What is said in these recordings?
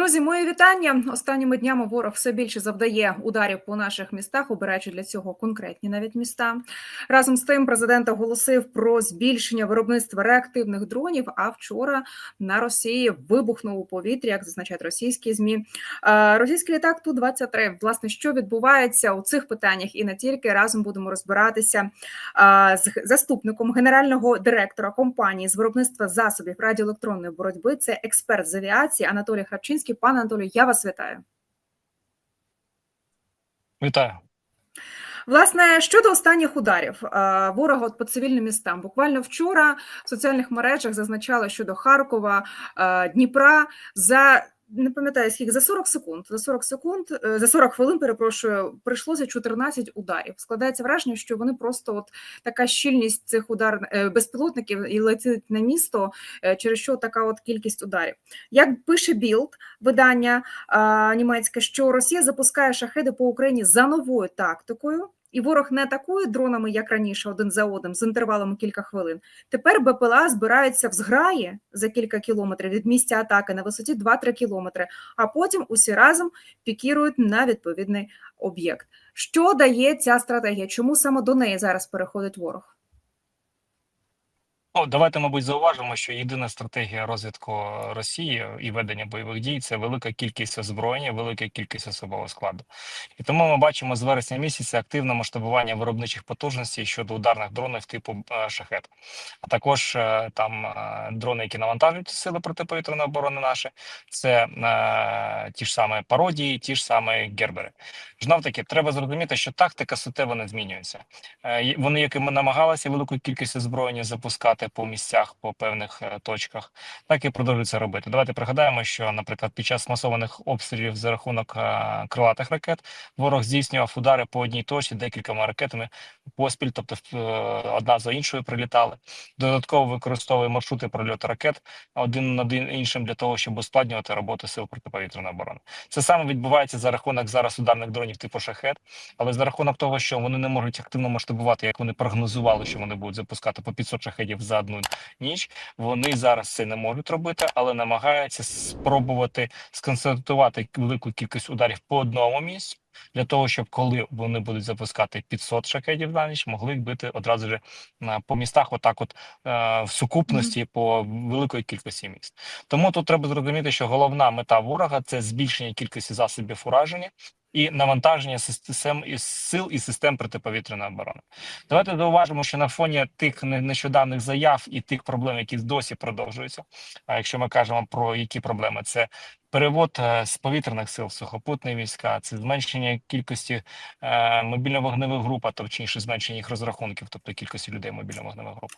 Друзі, мої вітання. Останніми днями ворог все більше завдає ударів по наших містах, обираючи для цього конкретні навіть міста. Разом з тим, президент оголосив про збільшення виробництва реактивних дронів. А вчора на Росії вибухнув у повітрі, як зазначають російські змі. Е, Російський літак ту 23 Власне, що відбувається у цих питаннях, і не тільки разом будемо розбиратися е, з заступником генерального директора компанії з виробництва засобів радіоелектронної боротьби. Це експерт з авіації Анатолій Храпчинський. Пане Анатолію, я вас вітаю. Вітаю. Власне, щодо останніх ударів е, ворога по цивільним містам, буквально вчора в соціальних мережах зазначали щодо Харкова, е, Дніпра за не пам'ятаю скільки за 40 секунд. За 40 секунд е, за 40 хвилин, перепрошую, прийшлося 14 ударів. Складається враження, що вони просто от така щільність цих удар е, безпілотників і летить на місто, е, через що така от кількість ударів. Як пише Білд, видання е, німецьке, що Росія запускає шахеди по Україні за новою тактикою. І ворог не атакує дронами, як раніше, один за одним, з інтервалом кілька хвилин. Тепер БПЛА збираються в зграї за кілька кілометрів від місця атаки на висоті 2-3 кілометри, а потім усі разом пікірують на відповідний об'єкт. Що дає ця стратегія? Чому саме до неї зараз переходить ворог? Ну, давайте, мабуть, зауважимо, що єдина стратегія розвитку Росії і ведення бойових дій це велика кількість озброєння, велика кількість особового складу. І тому ми бачимо з вересня місяця активне масштабування виробничих потужностей щодо ударних дронів типу е, шахет, а також е, там е, дрони, які навантажують сили протиповітряної оборони наші, це е, ті ж самі пародії, ті ж самі гербери. Знов таки, треба зрозуміти, що тактика суттєво не змінюється. Е, Вони, якими намагалися велику кількість озброєння запускати по місцях, по певних е, точках, так і продовжують це робити. Давайте пригадаємо, що, наприклад, під час масованих обстрілів за рахунок е, крилатих ракет ворог здійснював удари по одній точці декількома ракетами поспіль, тобто е, одна за іншою прилітали. Додатково використовує маршрути прольоту ракет один над іншим для того, щоб ускладнювати роботу сил протиповітряної оборони. Це саме відбувається за рахунок зараз ударних дронів типу шахет, але за рахунок того, що вони не можуть активно масштабувати, як вони прогнозували, що вони будуть запускати по 500 шахетів за одну ніч. Вони зараз це не можуть робити, але намагаються спробувати сконцентрувати велику кількість ударів по одному місцю. Для того щоб коли вони будуть запускати 500 шахетів на ніч, могли бити одразу ж по містах, отак, от е, в сукупності по великої кількості міст. Тому тут треба зрозуміти, що головна мета ворога це збільшення кількості засобів ураження і навантаження систем із сил і систем протиповітряної оборони. Давайте зауважимо, що на фоні тих нещодавних заяв і тих проблем, які досі продовжуються. А якщо ми кажемо про які проблеми, це перевод е, з повітряних сил в сухопутні війська, це зменшення кількості е, мобільно-вогневих груп, а точніше зменшення їх розрахунків, тобто кількості людей мобільно-вогневих груп.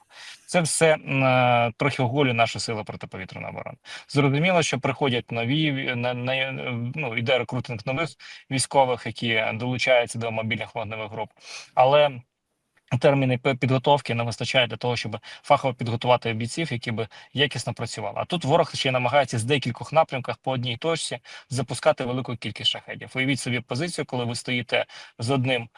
Це все е, трохи оголює наші сили протиповітряної оборони. Зрозуміло, що приходять нові на, на ну іде рекрутинг нових військових, які долучаються до мобільних вогневих груп, але Терміни підготовки не вистачає для того, щоб фахово підготувати бійців, які би якісно працювали. А тут ворог ще намагається з декількох напрямках по одній точці запускати велику кількість шахедів. Уявіть собі позицію, коли ви стоїте з одним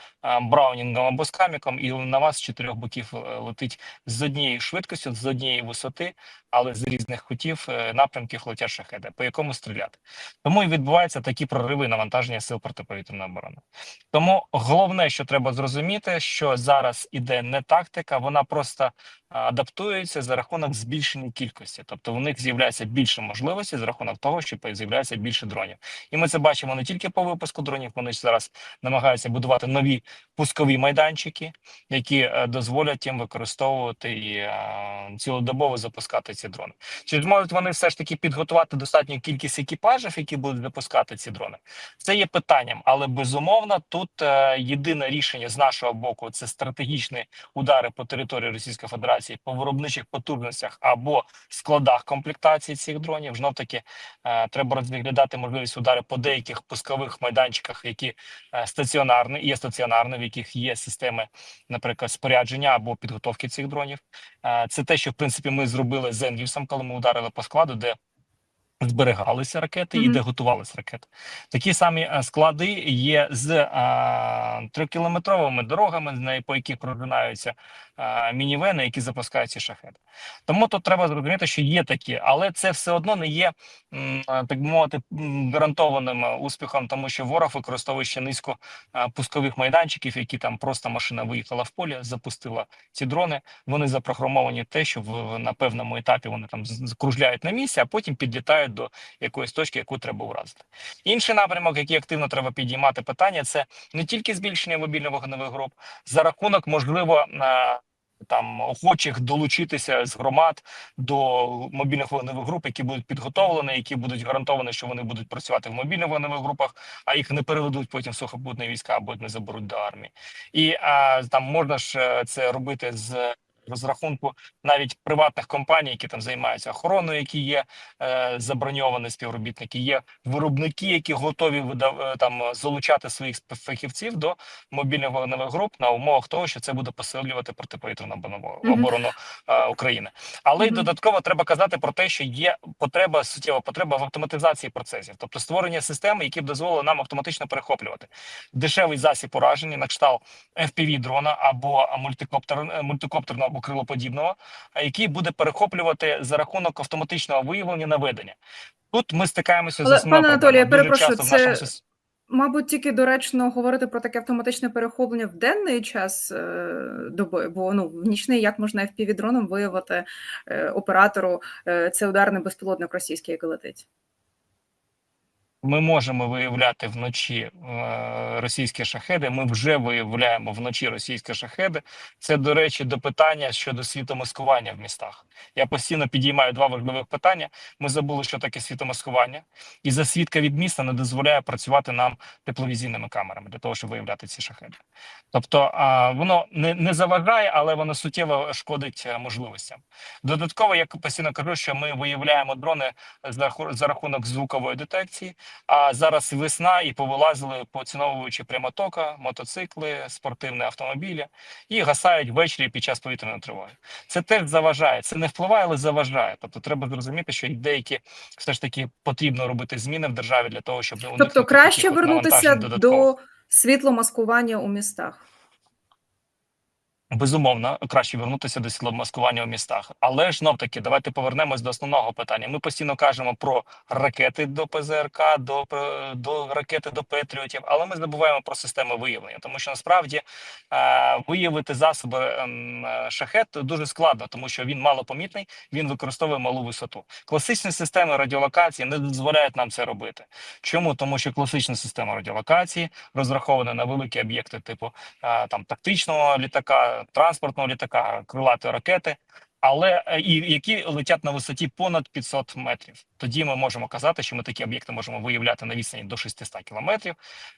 браунінгом або скаміком, і на вас з чотирьох боків е, летить з однією швидкістю, з однієї висоти, але з різних кутів е, напрямків летять шахеди, по якому стріляти. Тому і відбуваються такі прориви навантаження сил протиповітряної оборони. Тому головне, що треба зрозуміти, що зараз іде не тактика, вона просто адаптується за рахунок збільшення кількості, тобто в них з'являється більше можливостей за рахунок того, що з'являється більше дронів, і ми це бачимо не тільки по випуску дронів. Вони зараз намагаються будувати нові пускові майданчики, які е, дозволять їм використовувати і е, цілодобово запускати ці дрони. Чи зможуть вони все ж таки підготувати достатню кількість екіпажів, які будуть запускати ці дрони? Це є питанням, але безумовно тут е, єдине рішення з нашого боку це стратегічні удари по території Російської Федерації по виробничих потужностях або складах комплектації цих дронів. Знов таки е, треба розглядати можливість удари по деяких пускових майданчиках, які е, стаціонарні, є стаціонарні, в яких є системи, наприклад, спорядження або підготовки цих дронів. Це те, що в принципі ми зробили з Енвісом, коли ми ударили по складу, де зберігалися ракети і де готувалися ракети. Такі самі е, склади є з е, трьохкілометровими дорогами, по яких прожинаються е, мінівени, які запускають ці шахеди. Тому тут треба зрозуміти, що є такі, але це все одно не є так би мовити гарантованим успіхом, тому що ворог використовує ще низку пускових майданчиків, які там просто машина виїхала в полі, запустила ці дрони. Вони запрограмовані те, що в на певному етапі вони там закружляють на місці, а потім підлітають до якоїсь точки, яку треба уразити. Інший напрямок, який активно треба підіймати питання, це не тільки збільшення мобільно-вогневих груп за рахунок, можливо, е, там охочих долучитися з громад до мобільних вогневих груп, які будуть підготовлені, які будуть гарантовані, що вони будуть працювати в мобільних вогневих групах, а їх не переведуть потім в сухопутні війська або не заберуть до армії. І а, там можна ж е, це робити з розрахунку навіть приватних компаній, які там займаються охороною, які є е, заброньовані співробітники, є виробники, які готові видав е, там е, залучати своїх фахівців до мобільних вогневих груп на умовах того, що це буде посилювати протиповітряну оборону, е, України. Але й додатково треба казати про те, що є потреба суттєва потреба в автоматизації процесів, тобто створення системи, які б дозволили нам автоматично перехоплювати. Дешевий засіб ураження на кшталт FPV дрона або мультикоптер мультикоптерного або крилоподібного, а який буде перехоплювати за рахунок автоматичного виявлення наведення. Тут ми стикаємося Але, з основною пане Анатолію, я перепрошую, в нашому Мабуть, тільки доречно говорити про таке автоматичне перехоплення в денний час е, доби, бо ну в нічний як можна FPV-дроном виявити е, оператору е, це ударний безпілотник російський, який летить. Ми можемо виявляти вночі е, російські шахеди. Ми вже виявляємо вночі російські шахеди. Це, до речі, до питання щодо світомаскування в містах. Я постійно підіймаю два важливих питання. Ми забули, що таке світомаскування, і засвідка від міста не дозволяє працювати нам тепловізійними камерами для того, щоб виявляти ці шахеди. Тобто воно не, не заважає, але воно суттєво шкодить е, можливостям. Додатково, я постійно кажу, що ми виявляємо дрони за рахунок звукової детекції. А зараз весна і повилазили, поціновуючи прямотока, мотоцикли, спортивні автомобілі і гасають ввечері під час повітряної тривоги. Це теж заважає. Це не впливає, але заважає. Тобто, треба зрозуміти, що деякі все ж таки потрібно робити зміни в державі для того, щоб Тобто краще вернутися до світломаскування у містах. Безумовно, краще вернутися до сіломаскування у містах. Але ж знов таки, давайте повернемось до основного питання. Ми постійно кажемо про ракети до ПЗРК, до, П- до ракети до Петріотів, але ми забуваємо про системи виявлення, тому що насправді е, виявити засоби ем, е, шахет дуже складно, тому що він малопомітний, він використовує малу висоту. Класичні системи радіолокації не дозволяють нам це робити. Чому? Тому що класична система радіолокації розрахована на великі об'єкти, типу е, там тактичного літака, транспортного літака, крилатої ракети, але е, і які летять на висоті понад 500 метрів. Тоді ми можемо казати, що ми такі об'єкти можемо виявляти на відстані до 600 кілометрів.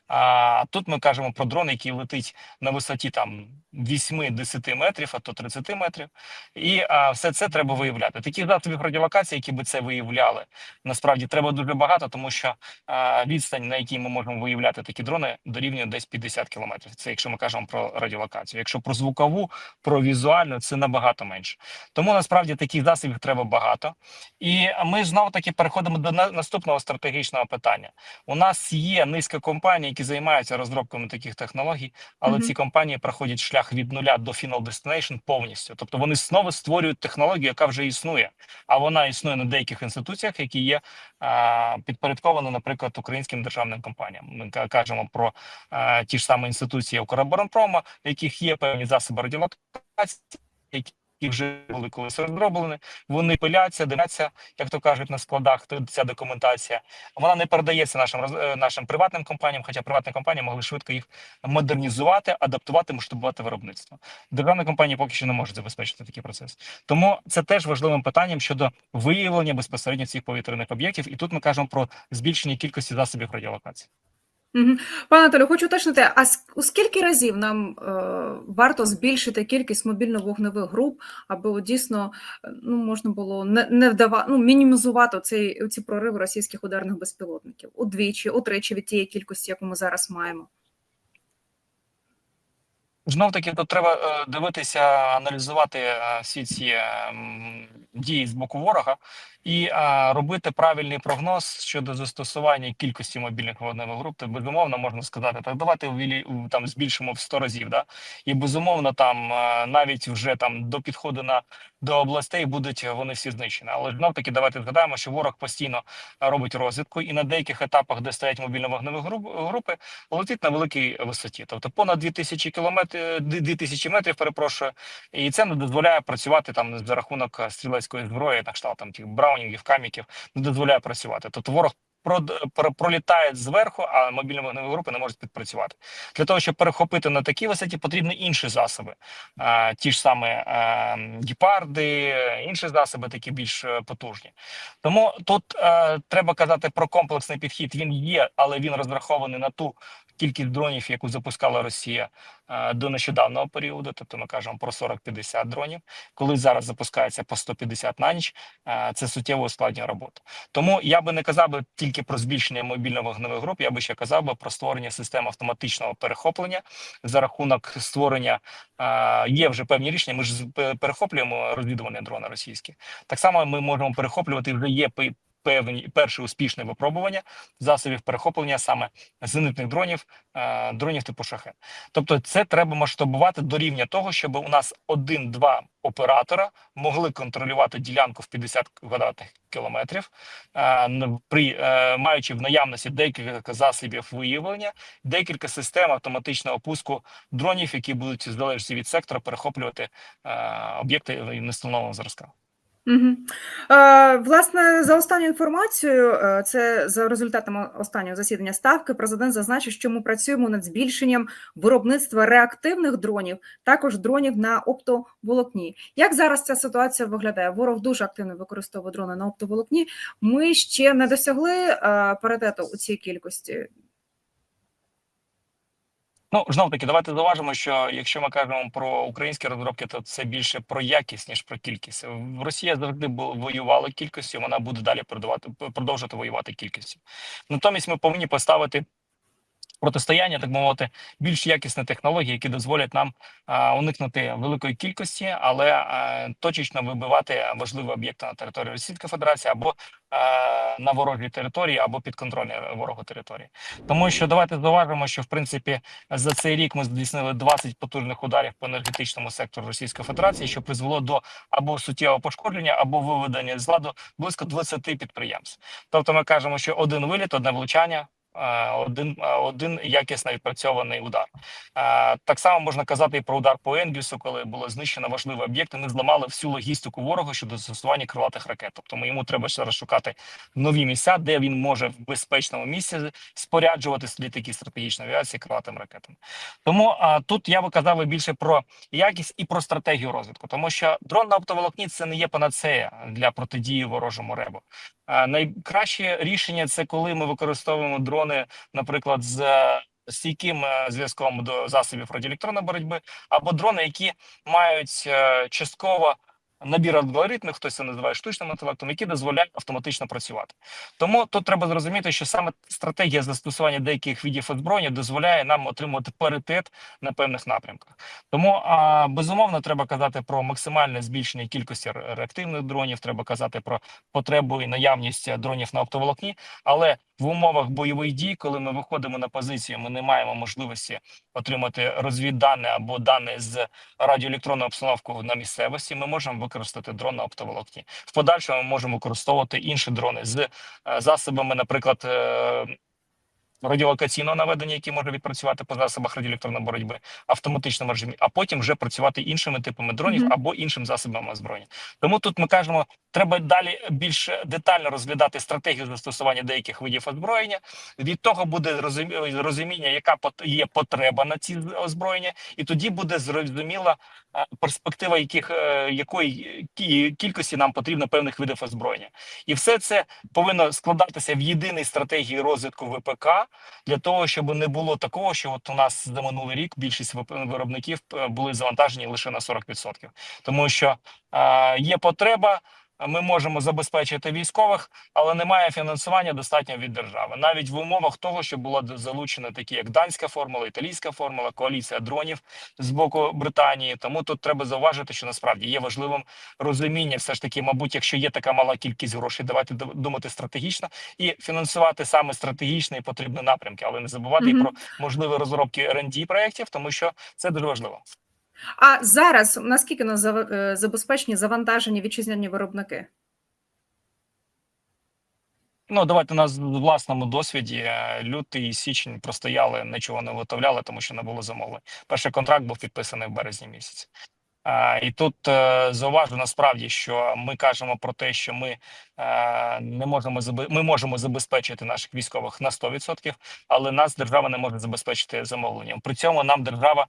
А тут ми кажемо про дрон, який летить на висоті там 8-10 метрів, а то 30 метрів. І а, все це треба виявляти. Таких засобів радіолокації, які би це виявляли, насправді треба дуже багато, тому що а, відстань, на якій ми можемо виявляти такі дрони, дорівнює десь 50 кілометрів. Це якщо ми кажемо про радіолокацію. Якщо про звукову, про візуальну, це набагато менше. Тому насправді таких засобів треба багато. І ми знову таки переходимо до на- наступного стратегічного питання. У нас є низка компаній, які займаються розробками таких технологій, але Мгм. ці компанії проходять шлях від нуля до Final Destination повністю. Тобто вони знову створюють технологію, яка вже існує, а вона існує на деяких інституціях, які є а, підпорядковані, наприклад, українським державним компаніям. Ми кажемо про а, ті ж самі інституції Укроборонпрома, в яких є певні засоби радіолокації, які вже були колись розроблені, вони пиляться, дивляться, як то кажуть, на складах. Ця документація вона не передається нашим е, нашим приватним компаніям, хоча приватні компанії могли швидко їх модернізувати, адаптувати, масштабувати виробництво. Державні компанії поки що не можуть забезпечити такий процес. Тому це теж важливим питанням щодо виявлення безпосередньо цих повітряних об'єктів. І тут ми кажемо про збільшення кількості засобів радіолокації. Пане Анатолію, хочу уточнити, а у скільки разів нам е, варто збільшити кількість мобільно-вогневих груп, аби дійсно е, ну, можна було не, не вдава, ну, мінімізувати цей, ці прориви російських ударних безпілотників? Удвічі, утричі від тієї кількості, яку ми зараз маємо. Знов таки тут треба е, дивитися, аналізувати е, всі ці дії з боку ворога і а, робити правильний прогноз щодо застосування кількості мобільних вогневих груп, то безумовно можна сказати, так давайте там збільшимо в 100 разів. Да? І безумовно, там навіть вже там до підходу на до областей будуть вони всі знищені. Але знов таки давайте згадаємо, що ворог постійно робить розвідку, і на деяких етапах, де стоять мобільно вогневі групи, летить на великій висоті, тобто понад 2000 кілометрів, 2000 метрів, перепрошую, і це не дозволяє працювати там за рахунок е, стрілецької зброї, на кшталт там тих браунінгів, каміків, не дозволяє працювати. Тобто ворог пролітає зверху, а мобільні вогневі групи не можуть підпрацювати. Для того, щоб перехопити на такій висоті, потрібні інші засоби. А, ті ж саме е, гепарди, інші засоби, такі більш е, потужні. Тому тут е, треба казати про комплексний підхід. Він є, але він розрахований на ту кількість дронів, яку запускала Росія е, до нещодавнього періоду. Тобто ми кажемо про 40-50 дронів. Коли зараз запускається по 150 на ніч, е, це суттєво ускладнює роботу. Тому я би не казав би тільки про збільшення мобільно-вогневих груп. Я би ще казав би про створення систем автоматичного перехоплення за рахунок створення. е, Є вже певні рішення. Ми ж перехоплюємо розвідувальні дрони російські. Так само ми можемо перехоплювати. Вже є певні перші успішне випробування засобів перехоплення саме зенитних дронів, е, дронів типу шахет. Тобто, це треба масштабувати до рівня того, щоб у нас один-два оператора могли контролювати ділянку в 50 квадратних кілометрів, е, при е, маючи в наявності декілька засобів виявлення, декілька систем автоматичного пуску дронів, які будуть залежності від сектора перехоплювати об'єкти нестановленого зразка. Е, власне, за останньою інформацією, е, це за результатами останнього засідання ставки, президент зазначив, що ми працюємо над збільшенням виробництва реактивних дронів, також дронів на оптоволокні. Як зараз ця ситуація виглядає? Ворог дуже активно використовує дрони на оптоволокні. Ми ще не досягли е, паритету у цій кількості. Ну знов таки, давайте зауважимо, що якщо ми кажемо про українські розробки, то це більше про якість ніж про кількість. Росія завжди воювала кількістю, вона буде далі продавати продовжувати воювати кількістю. Натомість ми повинні поставити. Протистояння, так мовити, більш якісні технології, які дозволять нам уникнути великої кількості, але а, точечно вибивати важливі об'єкти на території Російської Федерації або а, на ворожій території, або підконтрольній ворогу території. Тому що давайте зауважимо, що в принципі за цей рік ми здійснили 20 потужних ударів по енергетичному сектору Російської Федерації, що призвело до або суттєвого пошкодження, або виведення з ладу близько 20 підприємств. Тобто, ми кажемо, що один виліт, одне влучання. Е, Один е, один якісно відпрацьований удар. Так само можна казати і про удар по Енгельсу, коли було знищено важливий об'єкт. і Ми зламали всю логістику ворога щодо застосування крилатих ракет. Тобто, йому треба ще раз шукати нові місця, де він може в безпечному місці споряджувати літаки стратегічної авіації крилатими ракетами. Тому а, тут я би казав більше про якість і про стратегію розвитку, тому що дрон на оптоволокні це не є панацея для протидії ворожому ребу. А, найкраще рішення це коли ми використовуємо дрони, наприклад, з стійким е, зв'язком до засобів протиелектронної боротьби, або дрони, які мають е, частково набір алгоритмів, хтось це називає штучним інтелектом, які дозволяють автоматично працювати. Тому тут треба зрозуміти, що саме стратегія застосування деяких видів озброєння дозволяє нам отримувати паритет на певних напрямках. Тому а, безумовно треба казати про максимальне збільшення кількості реактивних дронів. Треба казати про потребу і наявність дронів на оптоволокні. Але в умовах бойових дій, коли ми виходимо на позицію, ми не маємо можливості отримати розвіддане або дані з радіоелектронної обстановки на місцевості. Ми можемо використати дрон на оптоволокні. В подальшому ми можемо використовувати інші дрони з е, засобами, наприклад. Радіолокаційного наведення, які може відпрацювати по засобах радіоелектронної боротьби, автоматичному режимі, а потім вже працювати іншими типами дронів Мгм. або іншим засобами озброєння. Тому тут ми кажемо, треба далі більш детально розглядати стратегію застосування деяких видів озброєння. Від того буде розумі- розуміння, яка є потреба на ці озброєння, і тоді буде зрозуміла е, перспектива, яких е, якої кількості нам потрібно певних видів озброєння, і все це повинно складатися в єдиній стратегії розвитку ВПК для того, щоб не було такого, що от у нас за минулий рік більшість виробників е, були завантажені лише на 40%. тому що е, є потреба. Ми можемо забезпечити військових, але немає фінансування достатньо від держави, навіть в умовах того, що була залучена такі, як данська формула, італійська формула, коаліція дронів з боку Британії. Тому тут треба зауважити, що насправді є важливим розуміння, все ж таки, мабуть, якщо є така мала кількість грошей, давайте думати стратегічно і фінансувати саме стратегічні і потрібні напрямки, але не забувати і про можливі розробки R&D проєктів, тому що це дуже важливо. А зараз наскільки нас е, забезпечені завантажені вітчизняні виробники? Ну, давайте на власному досвіді. е, Лютий і січень простояли, нічого не виготовляли, тому що не було замовлень. Перший контракт був підписаний в березні місяці. І тут е, зауважу насправді, що ми кажемо про те, що ми не можемо ми можемо забезпечити наших військових на 100%, але нас держава не може забезпечити замовленням. При цьому нам держава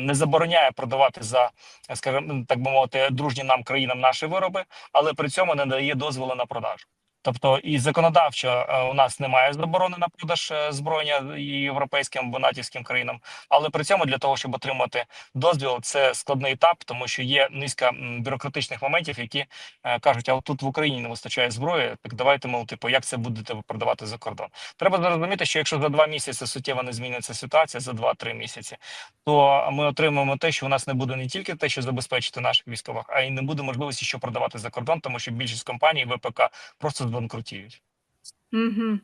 не забороняє продавати за, скажімо, так би мовити, дружні нам країнам наші вироби, але при цьому не дає дозволу на продаж. Тобто і законодавчо е, у нас немає заборони на продаж е, зброєння європейським або натівським країнам, але при цьому для того, щоб отримати дозвіл, це складний етап, тому що є низка бюрократичних моментів, які е, кажуть, а тут в Україні не вистачає зброї. Так давайте мов, типу, як це будете продавати за кордон? Треба зрозуміти, що якщо за два місяці суттєво не зміниться ситуація, за два-три місяці, то ми отримаємо те, що у нас не буде не тільки те, що забезпечити наших військових, а й не буде можливості, що продавати за кордон, тому що більшість компаній ВПК просто збанкрутіють. Угу.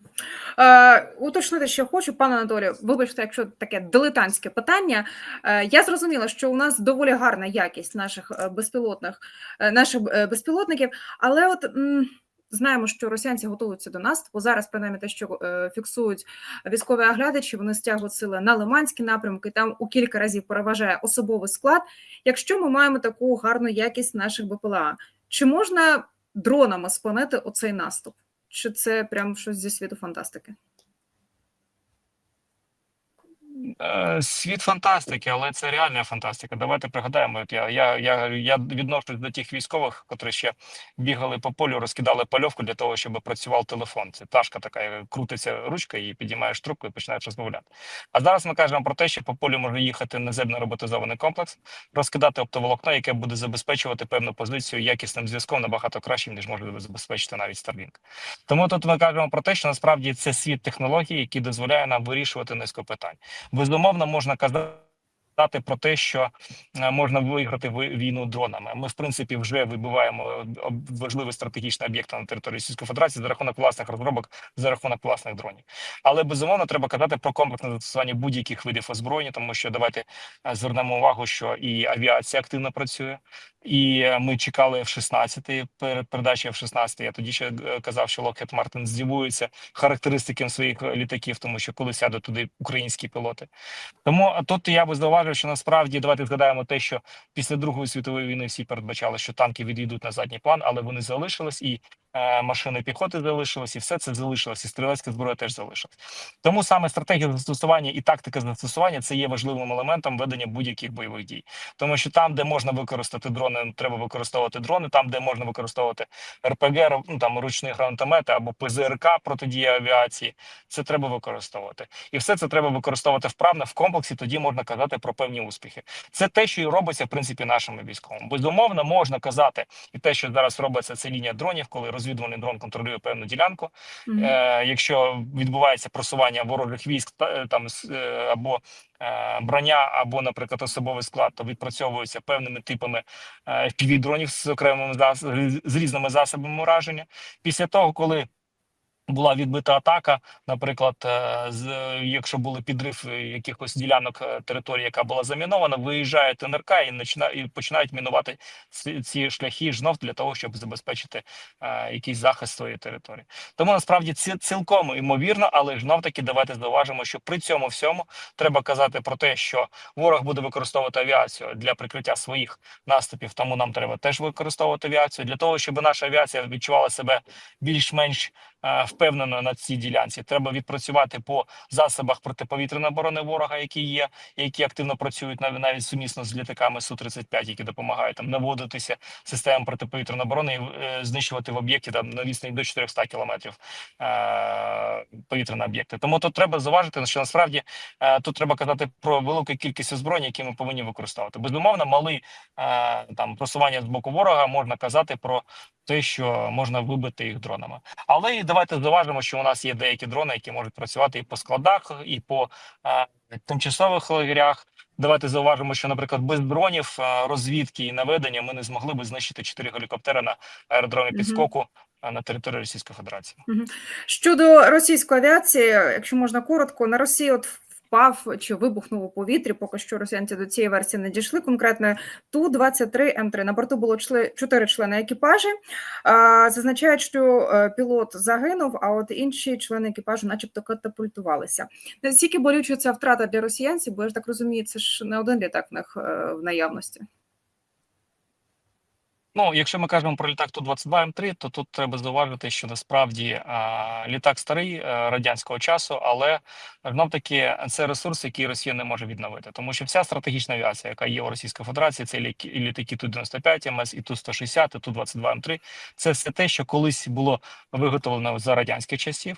Е, уточнити, що хочу, пане Анатолію, вибачте, якщо таке дилетантське питання. Е, я зрозуміла, що у нас доволі гарна якість наших е, безпілотних е, наших е, безпілотників, але от м, знаємо, що росіянці готуються до наступу. Зараз, принаймні, те, що фіксують військові оглядачі, вони стягують сили на Лиманські напрямки. Там у кілька разів переважає особовий склад. Якщо ми маємо таку гарну якість наших БПЛА, чи можна дронами спинити оцей наступ? Чи це прям щось зі світу фантастики? Е, Світ фантастики, але це реальна фантастика. Давайте пригадаємо. От я, я, я, я відношусь до тих військових, котрі ще бігали по полю, розкидали польовку для того, щоб працював телефон. Це пташка така, крутиться ручка, і підіймаєш трубку і починаєш розмовляти. А зараз ми кажемо про те, що по полю може їхати наземно роботизований комплекс, розкидати оптоволокно, яке буде забезпечувати певну позицію якісним зв'язком набагато кращим, ніж може забезпечити навіть Starlink. Тому тут ми кажемо про те, що насправді це світ технологій, який дозволяє нам вирішувати низку питань. Безумовно, можна казати про те, що е, можна виграти ви- війну дронами. Ми, в принципі, вже вибиваємо важливі стратегічні об'єкти на території Російської Федерації за рахунок власних розробок, за рахунок власних дронів. Але безумовно треба казати про комплексне застосування будь-яких видів озброєння, тому що давайте е, звернемо увагу, що і авіація активно працює. І е, ми чекали F-16 передачі передачею F-16. Я тоді ще е, казав, що Lockheed Martin здивується характеристикам своїх е, літаків, тому що коли сядуть туди українські пілоти. Тому тут я би зауважив, що насправді давайте згадаємо те, що після Другої світової війни всі передбачали, що танки відійдуть на задній план, але вони залишились, і машини піхоти залишились, і все це залишилось, і стрілецька зброя теж залишилась. Тому саме стратегія застосування і тактика застосування це є важливим елементом ведення будь-яких бойових дій. Тому що там, де можна використати дрони, треба використовувати дрони. Там, де можна використовувати РПГ, ну там ручні гранатомети або ПЗРК протидія авіації, це треба використовувати. І все це треба використовувати вправно в комплексі. Тоді можна казати про певні успіхи. Це те, що і робиться в принципі нашими військовими. Безумовно, можна казати, і те, що зараз робиться, це лінія дронів, коли розвідувальний дрон контролює певну ділянку. Мгм. Е, якщо відбувається просування ворожих військ та е, там е, або е, броня, або, наприклад, особовий склад, то відпрацьовується певними типами е, дронів з окремими з різними засобами ураження. Після того, коли була відбита атака, наприклад, е, з якщо були підрив е, якихось ділянок е, території, яка була замінована, виїжджає ТНРК і починають мінувати ці, шляхи знов для того, щоб забезпечити е, якийсь захист своєї території. Тому насправді це цілком імовірно, але знов таки давайте зауважимо, що при цьому всьому треба казати про те, що ворог буде використовувати авіацію для прикриття своїх наступів. Тому нам треба теж використовувати авіацію для того, щоб наша авіація відчувала себе більш-менш е, впевнено на цій ділянці. Треба відпрацювати по засобах протиповітряної оборони ворога, які є, які активно працюють нав- навіть сумісно з літаками су 35 які допомагають там наводитися системам протиповітряної оборони і е, знищувати в об'єкті там на відстані до 400 кілометрів е, повітряні об'єкти. Тому тут треба зауважити, що насправді е, тут треба казати про велику кількість озброєнь, які ми повинні використовувати. Безумовно, мали е, там просування з боку ворога можна казати про те, що можна вибити їх дронами. Але і давайте зауважимо, що у нас є деякі дрони, які можуть працювати і по складах, і по е, тимчасових лагерях. Давайте зауважимо, що, наприклад, без дронів е, розвідки і наведення ми не змогли би знищити чотири гелікоптери на аеродромі підскоку е, на території Російської Федерації. Щодо російської авіації, якщо можна коротко, на Росії от впав чи вибухнув у повітрі. Поки що росіянці до цієї версії не дійшли. Конкретно ту 23 М3. На борту було чотири члени екіпажі. Зазначають, що е, пілот загинув, а от інші члени екіпажу, начебто, катапультувалися. Наскільки болюча ця втрата для росіянців? Бо я ж так розумію, це ж не один літак в них е, в наявності. Ну, якщо ми кажемо про літак Ту-22 М3, то тут треба зауважити, що насправді а, літак старий е, радянського часу, але знов таки це ресурс, який Росія не може відновити, тому що вся стратегічна авіація, яка є у Російської Федерації, це і літаки Ту-95 МС, і Ту-160, і Ту-22 М3, це все те, що колись було виготовлено за радянських часів.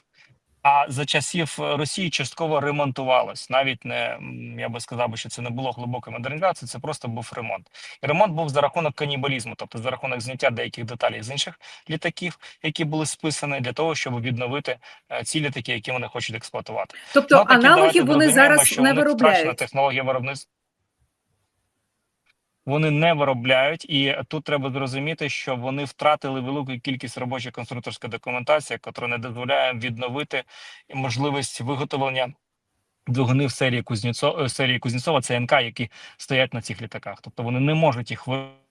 А за часів е, Росії частково ремонтувалось. Навіть не я би сказав, що це не було глибокої модернізації, це просто був ремонт. І ремонт був за рахунок канібалізму, тобто за рахунок зняття деяких деталей з інших літаків, які були списані для того, щоб відновити е, ці літаки, які вони хочуть експлуатувати. Тобто Ну, аналогів вони зараз не виробляють. технологія виробництва. Вони не виробляють, і тут треба зрозуміти, що вони втратили велику кількість робочої конструкторської документації, яка не дозволяє відновити можливість виготовлення двигунів серії Кузнєцова, серії Кузнєцова, це НК, які стоять на цих літаках. Тобто вони не можуть їх виробити.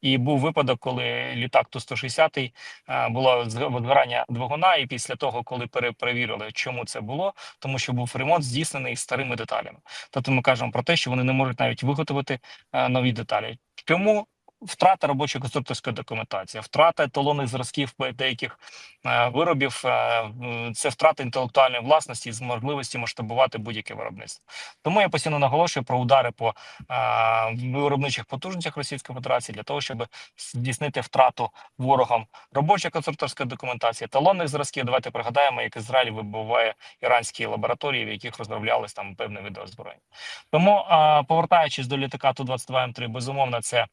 І був випадок, коли літак Ту-160 е, було згорання двигуна, і після того, коли перепровірили, чому це було, тому що був ремонт здійснений старими деталями. Тобто ми кажемо про те, що вони не можуть навіть виготовити е, нові деталі. Чому? Втрата робочої конструкторської документації, втрата еталонних зразків деяких е, виробів, е, це втрата інтелектуальної власності з можливості масштабувати будь-яке виробництво. Тому я постійно наголошую про удари по е, виробничих потужностях Російської Федерації для того, щоб здійснити втрату ворогам робочої конструкторської документації, еталонних зразків. Давайте пригадаємо, як Ізраїль вибуває іранські лабораторії, в яких розроблялись там певне відеозброєння. Тому, повертаючись до літака Ту-22 М3, безумовно, це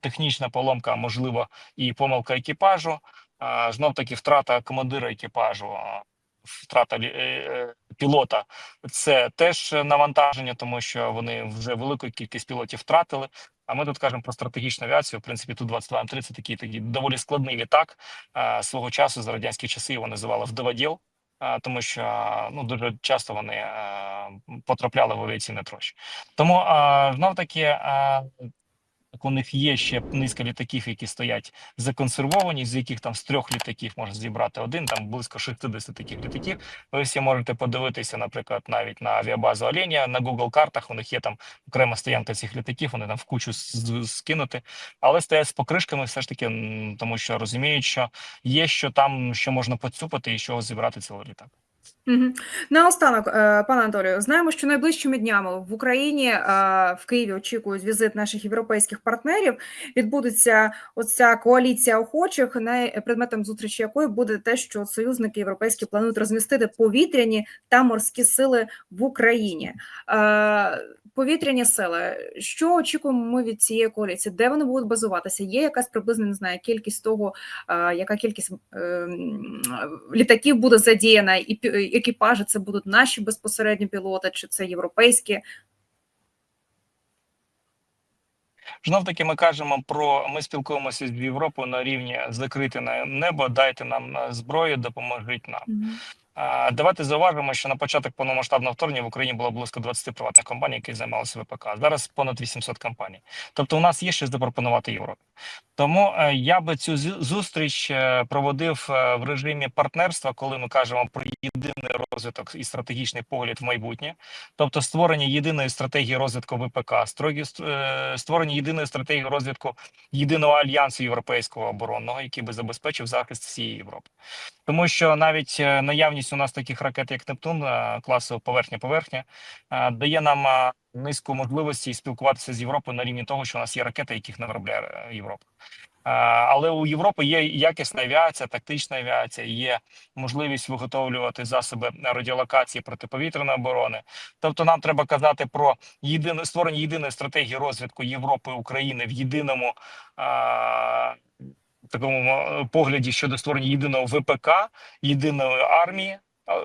технічна поломка, можливо, і помилка екіпажу. Знов таки втрата командира екіпажу, втрата е, е, пілота це теж навантаження, тому що вони вже велику кількість пілотів втратили. А ми тут кажемо про стратегічну авіацію. В принципі, ту 22 М3 це такий, такий доволі складний літак. Свого часу за радянські часи його називали вдоводіл, тому що ну дуже часто вони потрапляли в авіаційне трощі. Тому знов таки. У них є ще низка літаків, які стоять законсервовані, з яких там з трьох літаків можна зібрати один, там близько 60 таких літаків. Ви всі можете подивитися, наприклад, навіть на авіабазу Оленя, на Google картах. У них є там окрема стоянка цих літаків, вони там в кучу скинути, але стоять з покришками, все ж таки, тому що розуміють, що є що там, що можна поцупити і чого зібрати цілий літак. Мгм. Наостанок, е, пане Анатолію, знаємо, що найближчими днями в Україні е, в Києві очікують візит наших європейських партнерів. Відбудеться оця коаліція охочих, предметом зустрічі якої буде те, що союзники європейські планують розмістити повітряні та морські сили в Україні. Е, Повітряні сили. Що очікуємо ми від цієї коаліції? Де вони будуть базуватися? Є якась приблизна не знаю, кількість того, яка кількість е, літаків буде задіяна, і екіпажі це будуть наші безпосередні пілоти, чи це європейські? Знов таки ми кажемо про ми спілкуємося з Європою на рівні закрите на небо. Дайте нам е, зброю, допоможіть нам. А, Давайте зауважимо, що на початок повномасштабного вторгнення в Україні було близько 20 приватних компаній, які займалися ВПК. Зараз понад 800 компаній. Тобто, у нас є що запропонувати Європі. Тому е, я би цю зустріч е, проводив е, в режимі партнерства, коли ми кажемо про єдиний розвиток і стратегічний погляд в майбутнє, тобто створення єдиної стратегії розвитку ВПК, створення єдиної стратегії розвитку єдиного альянсу європейського оборонного, який би забезпечив захист всієї Європи. Тому що навіть е, у нас таких ракет, як Нептун, е, класу поверхня-поверхня, е, дає нам е, низку можливостей спілкуватися з Європою на рівні того, що у нас є ракети, яких не виробляє Європа. Але у Європи є якісна авіація, тактична авіація, є можливість виготовлювати засоби радіолокації протиповітряної оборони. Тобто, нам треба казати про єдине створення єдиної стратегії розвитку Європи України в єдиному такому е, погляді щодо створення єдиного ВПК, єдиної армії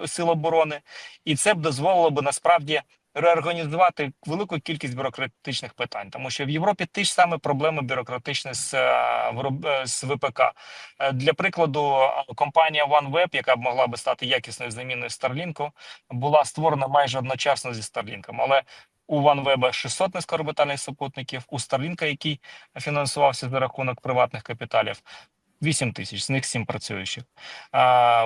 е, сил оборони, і це б дозволило б насправді реорганізувати велику кількість бюрократичних питань, тому що в Європі ті ж самі проблеми бюрократичні з, е, з ВПК. Для прикладу, компанія OneWeb, яка б могла би стати якісною заміною Starlink, була створена майже одночасно зі Starlink, але у OneWeb 600 низькоорбітальних супутників, у Starlink, який фінансувався за рахунок приватних капіталів, 8 тисяч, з них 7 працюючих.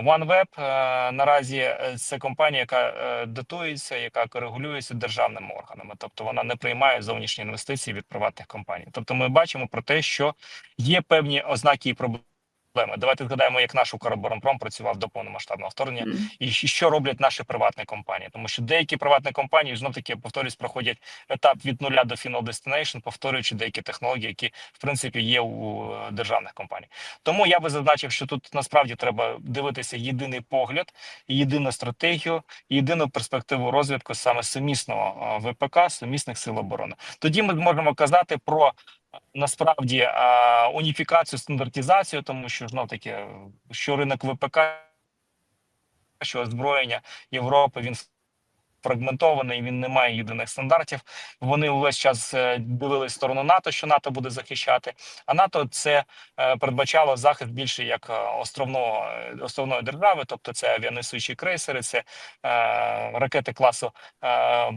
OneWeb е, наразі е, це компанія, яка е, дотується, яка регулюється державними органами, тобто вона не приймає зовнішні інвестиції від приватних компаній. Тобто, ми бачимо про те, що є певні ознаки і проблеми. Давайте згадаємо, як наш Укроборонпром працював до повномасштабного вторгнення М. і що роблять наші приватні компанії, тому що деякі приватні компанії знов таки повторюсь, проходять етап від нуля до Final Destination, повторюючи деякі технології, які в принципі є у е, державних компаній. Тому я би зазначив, що тут насправді треба дивитися єдиний погляд, єдину стратегію, єдину перспективу розвитку саме сумісного е, ВПК, сумісних сил оборони. Тоді ми зможемо казати про насправді уніфікацію, стандартизацію, тому що знов таки, що ринок ВПК, що озброєння Європи він фрагментований, він не має єдиних стандартів. Вони увесь час е, дивились сторону НАТО, що НАТО буде захищати. А НАТО це е, передбачало захист більше як е, островного островної держави, тобто це авіанесучі крейсери, це е, ракети класу. Е,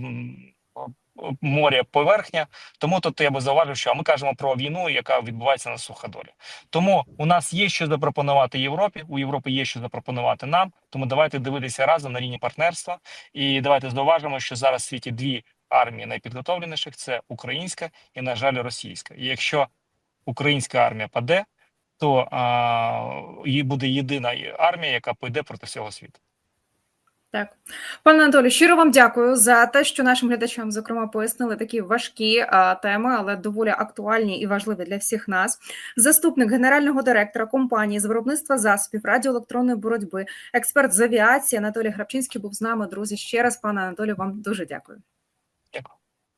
Море поверхня, тому тут я би зауважив, що ми кажемо про війну, яка відбувається на суходолі. Тому у нас є що запропонувати Європі. У Європи є що запропонувати нам. Тому давайте дивитися разом на рівні партнерства. І давайте зауважимо, що зараз в світі дві армії найпідготовленіших: це українська і, на жаль, російська. І якщо українська армія паде, то а, буде єдина армія, яка пойде проти всього світу. Так, пане Анатолію, щиро вам дякую за те, що нашим глядачам, зокрема, пояснили такі важкі а, теми, але доволі актуальні і важливі для всіх нас. Заступник генерального директора компанії з виробництва засобів радіоелектронної боротьби, експерт з авіації Анатолій Грабчинський був з нами. Друзі, ще раз, пане Анатолію, вам дуже дякую.